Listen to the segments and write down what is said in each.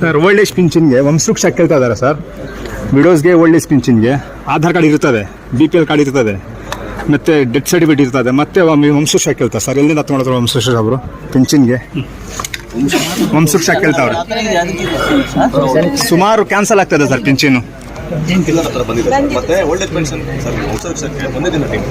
Sir old age ಪಿಂಚಿನ್ಗೆ ವಂಶವೃಕ್ಷ ಕೇಳ್ತಾ ಇದ್ದಾರೆ ಸರ್. ವಿಡೋಸ್ಗೆ ಓಲ್ಡ್ ಏಜ್ ಪಿಂಚಿನ್ಗೆ ಆಧಾರ್ ಕಾರ್ಡ್ ಇರ್ತದೆ ಬಿ ಪಿ ಎಲ್ ಕಾರ್ಡ್ ಇರ್ತದೆ, ಮತ್ತು ಡೆತ್ ಸರ್ಟಿಫಿಕೇಟ್ ಇರ್ತದೆ, ಮತ್ತೆ ವಂಶವೃಕ್ಷ ಕೇಳ್ತಾರೆ ಸರ್. ಎಲ್ಲಿಂದ ತೊಗೊಂಡ್ರು ವಂಶವೃಕ್ಷ ಅವರು? ಪಿಂಚಿನ್ಗೆ ವಂಶವೃಕ್ಷ ಕೇಳ್ತಾವ್ರೆ ಸುಮಾರು ಕ್ಯಾನ್ಸಲ್ ಆಗ್ತದೆ ಸರ್ ಪಿಂಚನು ಕಿಲ್ಲರ್ ಹತ್ರ ಬಂದಿದೆ ಸರ್. ಮತ್ತೆ ಒಳ್ಳೆ ಪೆನ್ಷನ್ ಸರ್ ಒಂದೇ ದಿನ ಟೈಮ್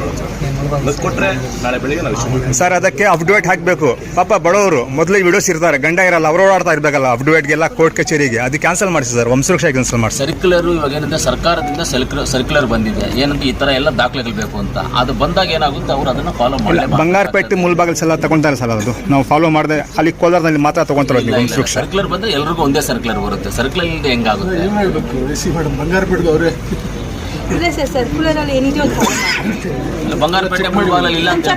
ಬಸ್ ಕೊಟ್ರೆ ನಾಳೆ ಬೆಳಿಗ್ಗೆ ನಾವು ಇಶ್ಯೂ ಸರ್ ಅದಕ್ಕೆ ಅಪ್ಡೇಟ್ ಹಾಕಬೇಕು. ಪಾಪ ಬಡವರು ಮೊದಲು ವಿಡಿಯೋಸ್ ಇರ್ತಾರೆ ಗಂಡ ಇರಲ್ಲ ಅವರು ಓಡಾಡ್ತಾ ಇರಬೇಕಲ್ಲ ಅಪ್ಡೇಟ್ಗೆಲ್ಲ ಕೋರ್ಟ್ ಕಚೇರಿಗೆ. ಅದು ಕ್ಯಾನ್ಸಲ್ ಮಾಡಿಸಿ ಸರ್ ವಂಶವೃಕ್ಷ ಕ್ಯಾನ್ಸಲ್ ಮಾಡಿಸಿ. ಸರ್ಕ್ಯುಲರ್ ಇವಾಗ ಏನಂದ್ರೆ ಸರ್ಕಾರದಿಂದ ಸರ್ಕ್ಯುಲರ್ ಸರ್ಕ್ಯುಲರ್ ಬಂದಿದೆ. ಏನಂದ್ರೆ ಈ ಥರ ಎಲ್ಲ ದಾಖಲೆಗಳು ಬೇಕು ಅಂತ. ಅದು ಬಂದಾಗ ಏನಾಗುತ್ತೆ ಅವರು ಅದನ್ನ ಫಾಲೋ ಮಾಡಿ ಬಂಗಾರಪೇಟೆ ಮುಲ್ಬಾಗಲ್ಸ್ ಎಲ್ಲ ತಗೊಂತಾರೆ ಸರ್ ಅದು. ನಾವು ಫಾಲೋ ಮಾಡಿದೆ ಅಲ್ಲಿ ಕೋಲಾರದಲ್ಲಿ ಮಾತ್ರ ತಗೊಂತಾರೆ ಸರ್ಕ್ಯುಲರ್ ಬಂದ್ರೆ ಎಲ್ರಿಗೂ ಒಂದೇ ಸರ್ಕ್ಯುಲರ್ ಬರುತ್ತೆ. ಸರ್ಕ್ಯುಲರ್ ಇಲ್ಲದೆ ಹೆಂಗಾಗುತ್ತೆ? ಇಲ್ಲ ಸರ್ ಸರ್ಕ್ಯುಲರಲ್ಲಿ ಏನಿದೆ ಒಂದು ಮಾಡಿ. ಬಂಗಾರಪೇಟೆ ಮುಳ್ಬಾಗಲಲ್ಲಿ ಇಲ್ಲ ಅಂತ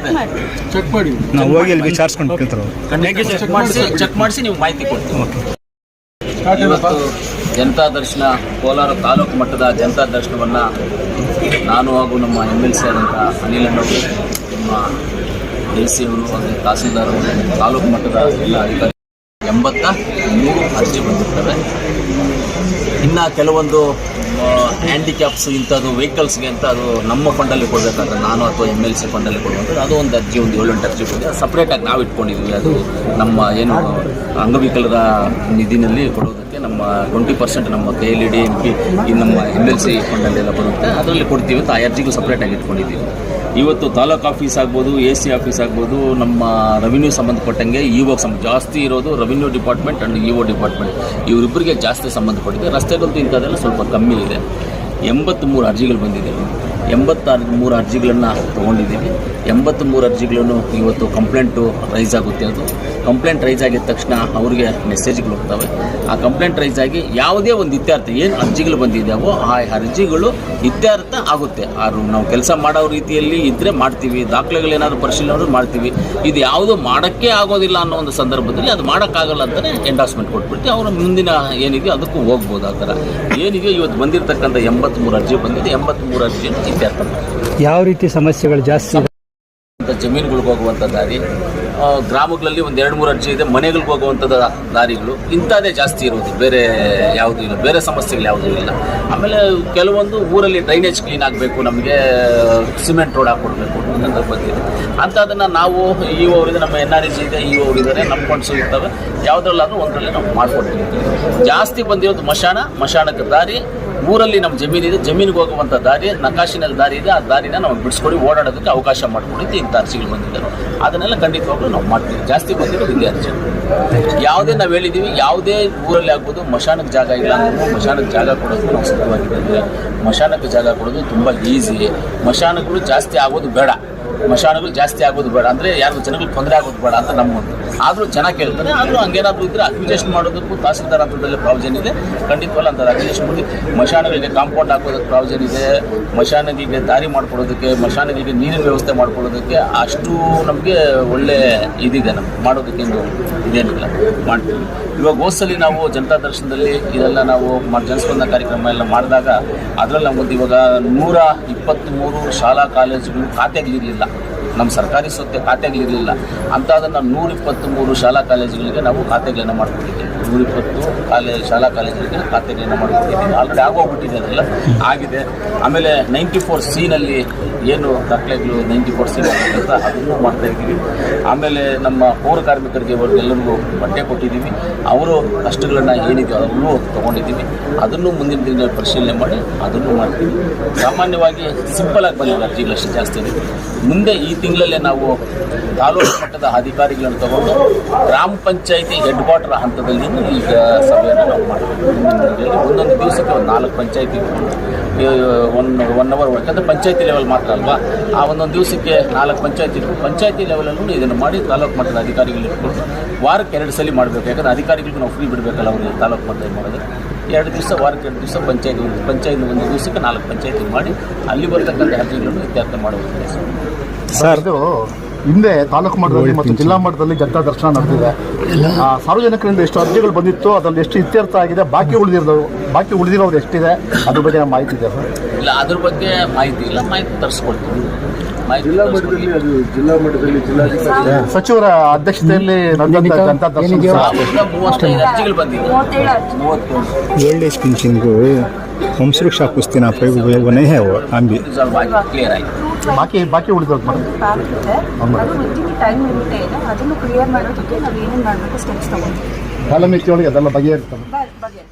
ಚೆಕ್ ಮಾಡಿ. ನಾವು ಹೋಗಿ ಅಲ್ಲಿ ವಿಚಾರಿಸ್ಕೊಂಡು ಕೇಳ್ತಾರೆ ಅವ್ರು. ಚೆಕ್ ಮಾಡಿಸಿ ಚೆಕ್ ಮಾಡಿಸಿ ನೀವು ಮಾಹಿತಿ ಕೊಡ್ತೀವಿ. ಇವತ್ತು ಜನತಾ ದರ್ಶನ ಕೋಲಾರ ತಾಲೂಕು ಮಟ್ಟದ ಜನತಾ ದರ್ಶನವನ್ನ ನಾನು ಹಾಗೂ ನಮ್ಮ ಎಂ ಎಲ್ ಸಿ ಆದಂಥ ಅನಿಲ್ ಅಣ್ಣವರು ನಮ್ಮ ಡಿ ಸಿ ಅವರು ಹಾಗೆ ತಹಸೀಲ್ದಾರ್ ಅವರು ತಾಲೂಕು ಮಟ್ಟದ ಎಲ್ಲ ಅಧಿಕಾರಿ ಎಂಬತ್ತ ಮೂರು ಅರ್ಜಿ ಬಂದಿರ್ತವೆ. ಇನ್ನು ಕೆಲವೊಂದು ಹ್ಯಾಂಡಿಕ್ಯಾಪ್ಸ್ ಇಂಥದ್ದು ವೆಹಿಕಲ್ಸ್ಗೆ ಅಂತ ಅದು ನಮ್ಮ ಫಂಡಲ್ಲಿ ಕೊಡಬೇಕಾದ್ರೆ ನಾನು ಅಥವಾ ಎಂ ಎಲ್ ಸಿ ಫಂಡಲ್ಲಿ ಕೊಡುವಂಥದ್ದು, ಅದು ಒಂದು ಅರ್ಜಿ, ಒಂದು ಏಳೆಂಟು ಅರ್ಜಿ ಕೊಟ್ಟಿದೆ ಅದು ಸಪ್ರೇಟಾಗಿ ನಾವು ಇಟ್ಕೊಂಡಿದ್ದೀವಿ. ಅದು ನಮ್ಮ ಏನು ಅಂಗವಿಕಲರ ನಿಧಿನಲ್ಲಿ ಕೊಡೋದಕ್ಕೆ ನಮ್ಮ ಟ್ವೆಂಟಿ ಪರ್ಸೆಂಟ್ ನಮ್ಮ K L E D M P ಈ ನಮ್ಮ ಎಂ ಎಲ್ ಸಿ ಫಂಡಲ್ಲೆಲ್ಲ ಬರುತ್ತೆ. ಅದರಲ್ಲಿ ಕೊಡ್ತೀವಿ ಅಂತ ಆ ಅರ್ಜಿಗೂ ಸಪ್ರೇಟಾಗಿ ಇಟ್ಕೊಂಡಿದ್ದೀವಿ. ಇವತ್ತು ತಾಲೂಕು ಆಫೀಸ್ ಆಗ್ಬೋದು, ಎ ಸಿ ಆಫೀಸ್ ಆಗ್ಬೋದು, ನಮ್ಮ ರೆವಿನ್ಯೂ ಸಂಬಂಧಪಟ್ಟಂಗೆ ಇಒ ಸಂಬಂಧ ಜಾಸ್ತಿ ಇರೋದು revenue department and E O department ಇವರಿಬ್ಬರಿಗೆ ಜಾಸ್ತಿ ಸಂಬಂಧಪಟ್ಟಿದೆ. ರಸ್ತೆಗಳದ್ದು ಇಂಥದ್ದೆಲ್ಲ ಸ್ವಲ್ಪ ಕಮ್ಮಿ ಇದೆ. ಎಂಬತ್ತ್ಮೂರು ಅರ್ಜಿಗಳು ಬಂದಿದೆ. ಎಂಬತ್ತಾರು ಮೂರು ಅರ್ಜಿಗಳನ್ನು ತೊಗೊಂಡಿದ್ದೀವಿ. ಎಂಬತ್ತ್ಮೂರು ಅರ್ಜಿಗಳನ್ನು ಇವತ್ತು ಕಂಪ್ಲೇಂಟು ರೈಸ್ ಆಗುತ್ತೆ. ಅದು ಕಂಪ್ಲೇಂಟ್ ರೈಸ್ ಆಗಿದ ತಕ್ಷಣ ಅವರಿಗೆ ಮೆಸೇಜ್ಗಳು ಹೋಗ್ತವೆ. ಆ ಕಂಪ್ಲೇಂಟ್ ರೈಸ್ ಆಗಿ ಯಾವುದೇ ಒಂದು ಇತ್ಯರ್ಥ ಏನು ಅರ್ಜಿಗಳು ಬಂದಿದ್ದಾವೋ ಆ ಅರ್ಜಿಗಳು ಇತ್ಯರ್ಥ ಆಗುತ್ತೆ. ಆರು ನಾವು ಕೆಲಸ ಮಾಡೋ ರೀತಿಯಲ್ಲಿ ಇದ್ದರೆ ಮಾಡ್ತೀವಿ. ದಾಖಲೆಗಳೇನಾದರೂ ಪರಿಶೀಲನೆ ಮಾಡ್ತೀವಿ. ಇದು ಯಾವುದು ಮಾಡೋಕ್ಕೆ ಆಗೋದಿಲ್ಲ ಅನ್ನೋ ಒಂದು ಸಂದರ್ಭದಲ್ಲಿ ಅದು ಮಾಡೋಕ್ಕಾಗಲ್ಲ ಅಂತಲೇ ಎಂಡಾಸ್ಮೆಂಟ್ ಕೊಟ್ಬಿಡ್ತೀವಿ ಅವರು ಮುಂದಿನ ಏನಿದೆಯೋ ಅದಕ್ಕೂ ಹೋಗ್ಬೋದು ಆ ಥರ. ಏನಿದೆಯೋ ಇವತ್ತು ಬಂದಿರತಕ್ಕಂಥ ಎಂಬತ್ತ್ಮೂರು ಅರ್ಜಿ ಬಂದಿದೆ. ಎಂಬತ್ತ್ಮೂರು ಅರ್ಜಿಯನ್ನು ಇತ್ಯರ್ಥ ಯಾವ ರೀತಿ ಸಮಸ್ಯೆಗಳು ಜಾಸ್ತಿ ಜಮೀನುಗಳಿಗೆ ಹೋಗುವಂಥ ದಾರಿ ಗ್ರಾಮಗಳಲ್ಲಿ ಒಂದು ಎರಡು ಮೂರು ಅರ್ಜಿ ಇದೆ, ಮನೆಗಳಿಗೆ ಹೋಗುವಂಥದ್ದು ದಾರಿಗಳು ಇಂಥದ್ದೇ ಜಾಸ್ತಿ ಇರೋದು. ಬೇರೆ ಯಾವುದೂ ಇಲ್ಲ, ಬೇರೆ ಸಮಸ್ಯೆಗಳು ಯಾವುದೂ ಇಲ್ಲ. ಆಮೇಲೆ ಕೆಲವೊಂದು ಊರಲ್ಲಿ ಡ್ರೈನೇಜ್ ಕ್ಲೀನ್ ಆಗಬೇಕು, ನಮಗೆ ಸಿಮೆಂಟ್ ರೋಡ್ ಹಾಕ್ಕೊಡ್ಬೇಕು ಅಂತ ಬಗ್ಗೆ. ಅಂಥದನ್ನು ನಾವು ಇ ಅವರಿದೆ, ನಮ್ಮ ಎನ್ ಆರ್ ಜಿ ಇದೆ ಇ ಅವರಿದ್ದಾರೆ ನಮ್ಮ ಫಂಡ್ಸು ಇರ್ತವೆ. ಯಾವುದ್ರಲ್ಲಾದರೂ ಒಂದರಲ್ಲಿ ನಾವು ಮಾಡ್ಕೊಡ್ತೀವಿ. ಜಾಸ್ತಿ ಬಂದಿರೋದು ಮಶಾಣ ಮಶಾನಕ್ಕೆ ದಾರಿ ಊರಲ್ಲಿ ನಮ್ಮ ಜಮೀನಿದೆ ಜಮೀನಿಗೆ ಹೋಗುವಂಥ ದಾರಿ, ನಕಾಶಿನಲ್ಲಿ ದಾರಿ ಇದೆ, ಆ ದಾರಿನ ನಾವು ಬಿಡಿಸ್ಕೊಡಿ, ಓಡಾಡೋದಕ್ಕೆ ಅವಕಾಶ ಮಾಡಿಕೊಡಿದ್ದು ಇಂಥ ಅರ್ಜಿಗಳು ಬಂದಿದ್ದಾರೆ ಅದನ್ನೆಲ್ಲ ಖಂಡಿತವಾಗ್ಲೂ ನಾವು ಮಾಡ್ತೀವಿ. ಜಾಸ್ತಿ ಬಂದಿರೋದು ಇದೇ ಅರ್ಜಿ ಯಾವುದೇ ನಾವು ಹೇಳಿದ್ದೀವಿ, ಯಾವುದೇ ಊರಲ್ಲಿ ಆಗ್ಬೋದು, ಮಶಾನಕ್ಕೆ ಜಾಗ ಇಲ್ಲ ಅಂದ್ರೂ ಮಶಾನಕ್ಕೆ ಜಾಗ ಕೊಡೋದು ನಾವು ಸಿದ್ಧವಾಗಿದ್ದೇವೆ ಮಶಾನಕ್ಕೆ ಜಾಗ ಕೊಡೋದು ತುಂಬ ಈಸಿ. ಮಶಾನಗಳು ಜಾಸ್ತಿ ಆಗೋದು ಬೇಡ. ಮಶಾನಗಳು ಜಾಸ್ತಿ ಆಗೋದು ಬೇಡ. ಅಂದರೆ ಯಾರಿಗೂ ಜನಗಳಿಗೆ ತೊಂದರೆ ಆಗೋದು ಬೇಡ ಅಂತ ನಮ್ಮ ಆದರೂ ಜನ ಕೇಳ್ತಾರೆ, ಆದರೂ ಹಂಗೇನಾದರೂ ಇದ್ದರೆ ಅಕ್ವಿಜೇಷನ್ ಮಾಡೋದಕ್ಕೂ ತಹಸೀಲ್ದಾರ್ ಹಂತದಲ್ಲಿ ಪ್ರಾವಿಷನ್ ಇದೆ. ಖಂಡಿತವಲ್ಲ ಅಂತ ಅಕ್ವಿಜೇಷನ್ ಮಾಡಿ, ಮಶಾನಗಳಿಗೆ ಕಾಂಪೌಂಡ್ ಹಾಕೋದಕ್ಕೆ ಪ್ರಾವಿಷನ್ ಇದೆ ಮಶಾನಗಳಿಗೆ ದಾರಿ ಮಾಡ್ಕೊಡೋದಕ್ಕೆ ಮಶಾನಗಳಿಗೆ ನೀರಿನ ವ್ಯವಸ್ಥೆ ಮಾಡ್ಕೊಳ್ಳೋದಕ್ಕೆ ಅಷ್ಟು ನಮಗೆ ಒಳ್ಳೆ ಇದಿದೆ ನಮ್ಗೆ ಮಾಡೋದಕ್ಕೆಂದು ಇದೇನಿಲ್ಲ, ಮಾಡ್ತೀವಿ. ಇವಾಗ ಹೋದ್ಸಲಿ ನಾವು ಜನತಾ ದರ್ಶನದಲ್ಲಿ ಇದೆಲ್ಲ ನಾವು ಜನಸ್ಪಂದನ ಕಾರ್ಯಕ್ರಮ ಎಲ್ಲ ಮಾಡಿದಾಗ ಅದರಲ್ಲಿ ನಮ್ಮದು ಇವಾಗ ನೂರ ಇಪ್ಪತ್ತ್ಮೂರು ಶಾಲಾ, ಕಾಲೇಜುಗಳು ಖಾತೆಗಳಿರಲಿಲ್ಲ ನಮ್ಮ ಸರ್ಕಾರಿ ಸ್ವತ್ತೆ ಖಾತೆಗಳಿರಲಿಲ್ಲ. ಅಂಥದನ್ನು ನೂರ ಇಪ್ಪತ್ತ್ಮೂರು ಶಾಲಾ ಕಾಲೇಜುಗಳಿಗೆ ನಾವು ಖಾತೆಗಳನ್ನು ಮಾಡ್ಕೊಂಡಿದ್ದೀವಿ ನೂರ ಇಪ್ಪತ್ತು ಕಾಲೇಜ್ ಶಾಲಾ ಕಾಲೇಜುಗಳಿಗೆ ಖಾತೆಗಳನ್ನು ಮಾಡ್ಕೊಂಡಿದ್ದೀವಿ ಆಲ್ರೆಡಿ ಆಗೋಗ್ಬಿಟ್ಟಿದೆ ಅದೆಲ್ಲ. ಆಗಿದೆ. ಆಮೇಲೆ ನೈಂಟಿ ಫೋರ್ ಸಿನಲ್ಲಿ ಏನು ದಾಖಲೆಗಳು, ನೈಂಟಿ ಫೋರ್ ಸಿ ಅಂತ ಅದನ್ನು ಮಾಡ್ತಾ ಇದ್ದೀವಿ. ಆಮೇಲೆ ನಮ್ಮ ಪೌರ ಕಾರ್ಮಿಕರಿಗೆ ಅವ್ರಿಗೆಲ್ಲರಿಗೂ ಬಟ್ಟೆ ಕೊಟ್ಟಿದ್ದೀವಿ. ಅವರು ಕಷ್ಟಗಳನ್ನು ಏನಿದೆ ಅದನ್ನು ತೊಗೊಂಡಿದ್ದೀವಿ. ಅದನ್ನು ಮುಂದಿನ ದಿನಗಳಲ್ಲಿ ಪರಿಶೀಲನೆ ಮಾಡಿ ಅದನ್ನು ಮಾಡ್ತೀವಿ. ಸಾಮಾನ್ಯವಾಗಿ ಸಿಂಪಲ್ ಆಗಿ ಬಂದಿದೆ ಅರ್ಜಿಗಳಷ್ಟು ಜಾಸ್ತಿ ಇದೆ. ಮುಂದೆ ಈ ತಿಂಗಳಲ್ಲೇ ನಾವು ತಾಲೂಕು ಮಟ್ಟದ ಅಧಿಕಾರಿಗಳನ್ನು ತಗೊಂಡು ಗ್ರಾಮ ಪಂಚಾಯಿತಿ ಹೆಡ್ ಕ್ವಾರ್ಟರ್ ಹಂತದಲ್ಲಿ ಈಗ ಸಭೆಯನ್ನು ನಾವು ಮಾಡ್ತೀವಿ. ಒಂದೊಂದು ದಿವಸಕ್ಕೆ ಒಂದು ನಾಲ್ಕು ಪಂಚಾಯಿತಿ ಒನ್ ಒನ್ ಅವರ್ ಯಾಕಂದರೆ ಪಂಚಾಯಿತಿ ಲೆವೆಲ್ ಮಾತ್ರ ಅಲ್ವಾ? ಆ ಒಂದೊಂದು ದಿವಸಕ್ಕೆ ನಾಲ್ಕು ಪಂಚಾಯತಿ ಪಂಚಾಯಿತಿ ಲೆವೆಲಲ್ಲೂ ಇದನ್ನು ಮಾಡಿ ತಾಲೂಕು ಮಟ್ಟದ ಅಧಿಕಾರಿಗಳು ಇಟ್ಕೊಂಡು ವಾರಕ್ಕೆ ಎರಡು ಸಲ ಮಾಡಬೇಕು. ಯಾಕಂದರೆ ಅಧಿಕಾರಿಗಳಿಗೂ ನಾವು ಫ್ರೀ ಬಿಡಬೇಕಲ್ಲ ಅವರಿಗೆ ತಾಲೂಕು ಮಟ್ಟದಲ್ಲಿ ಮಾಡೋದು. ಎರಡು ದಿವಸ ವಾರಕ್ಕೆ ಎರಡು ದಿವಸ ಪಂಚಾಯಿತಿ ಒಂದು ಪಂಚಾಯತ್ ಒಂದು ದಿವಸಕ್ಕೆ ನಾಲ್ಕು ಪಂಚಾಯತಿ ಮಾಡಿ ಅಲ್ಲಿ ಬರ್ತಕ್ಕಂಥ ಅರ್ಜಿಗಳನ್ನು ಇತ್ಯರ್ಥ ಮಾಡುವ ಸರ್ ಇದು ಹಿಂದೆ ತಾಲೂಕು ಮಟ್ಟದಲ್ಲಿ ಮತ್ತು ಜಿಲ್ಲಾ ಮಟ್ಟದಲ್ಲಿ ಜನತಾ ದರ್ಶನ ನಡೆದಿದೆ. ಸಾರ್ವಜನಿಕರಿಂದ ಎಷ್ಟು ಅರ್ಜಿಗಳು ಬಂದಿತ್ತು ಅದರಲ್ಲಿ ಎಷ್ಟು ಇತ್ಯರ್ಥ ಆಗಿದೆ ಬಾಕಿ ಉಳಿದಿರೋದು ಬಾಕಿ ಉಳಿದಿರೋದು ಎಷ್ಟಿದೆ ಅದ್ರ ಬಗ್ಗೆ ಮಾಹಿತಿ ಇದೆ ಸರ್. ಇಲ್ಲ ಅದ್ರ ಬಗ್ಗೆ ಮಾಹಿತಿ ಇಲ್ಲ. ಮಾಹಿತಿ ತರಿಸ್ಕೊಡ್ತೀವಿ. ಜಿಲ್ಲಾ ಮಟ್ಟದಲ್ಲಿ ಅದು ಜಿಲ್ಲಾ ಮಟ್ಟದಲ್ಲಿ ಜಿಲ್ಲಾಧಿಕಾರಿ ಸಚಿವರ ಅಧ್ಯಕ್ಷತೆಯಲ್ಲಿ ನಡೆದ ಜನತಾ ದರ್ಶನ ಅರ್ಜಿಗಳು ಬಂದಿದೆ ಸುರಕ್ಷಾ ಪಿಂಚಿನ್ಗೂ ಕುಸ್ತಿನ ಪ್ರಯೋಗ ಅಂಬಿ. ಕ್ಲಿಯರ್ ಆಯಿತು ಬಾಕಿ ಬಾಕಿ ಉಳಿದಿರೋದು ಮೇಡಮ್ ಬ್ಯಾಕ್ ಇದೆ ಅದು ವಿತಿನ್ ಟೈಮ್ ಲಿಮಿಟ್ ಇದೆ. ಅದನ್ನು ಕ್ಲಿಯರ್ ಮಾಡೋದಕ್ಕೆ ನಾವು ಏನೇನು ಮಾಡಬೇಕು ಸ್ಟೆಪ್ಸ್ ತಗೊಂಡು ಕಾಲಮಿತಿಯೊಳಗೆ ಅದೆಲ್ಲ ಬಗೆಹರಿಸ್ತದೆ ಬಗೆ